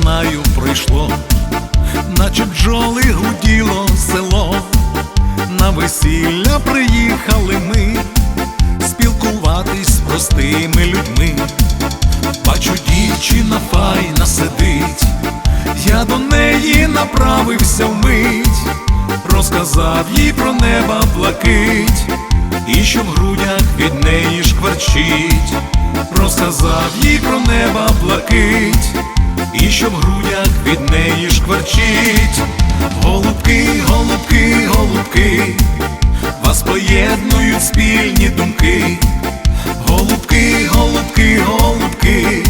знаю, пройшло, наче бджоли гуділо село, на весілля приїхали ми, спілкуватись з простими людьми. Бачу, дівчина файна сидить, я до неї направився вмить, розказав їй про неба блакить, і що в грудях від неї шкварчить, розказав їй про неба блакить, і що в грудях від неї шкварчить, голубки, голубки, голубки, вас поєднують спільні думки. Голубки, голубки, голубки,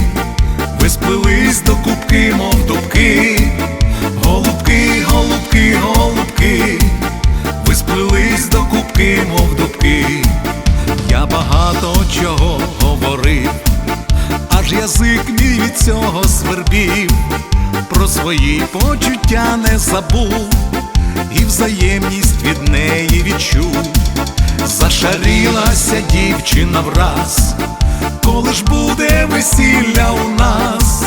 ви сплелись до кубки, мов дубки, голубки, голубки, голубки, ви сплелись до кубки, мов дубки. Я багато чого аж язик мій від цього свербів, про свої почуття не забув, і взаємність від неї відчув. Зашарілася дівчина враз, коли ж буде весілля у нас,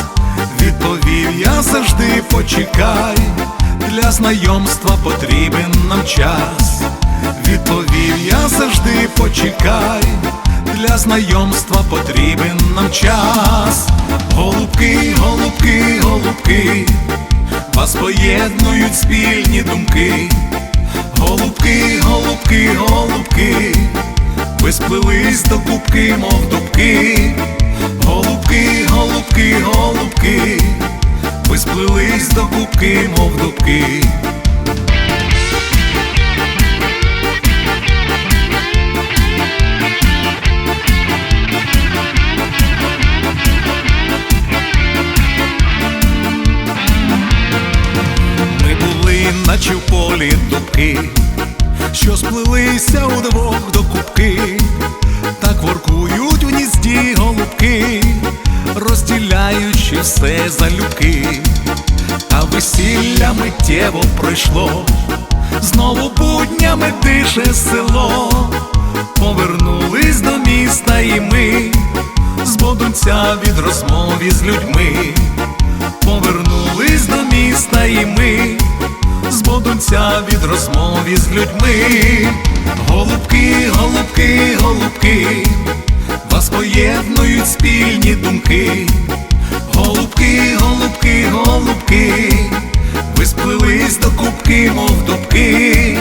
відповів я завжди почекай, для знайомства потрібен нам час, відповів я завжди почекай, для знайомства потрібен нам час. Голубки, голубки, голубки, вас поєднують спільні думки. Голубки, голубки, голубки, ви сплелись до кубки, мов дубки, голубки, голубки, голубки, ви сплелись до кубки, мов дубки. Наче дубки, що сплелися удвох до кубки, так воркують у гнізді голубки, розділяючи все залюбки, та весілля миттєво пройшло, знову буднями дише село, повернулись до міста і ми, збудуться від розмови з людьми. Повернулись до міста і ми, збудуться від розмови з людьми. Голубки, голубки, голубки, вас поєднують спільні думки. Голубки, голубки, голубки, ви сплились до кубки, мов дубки.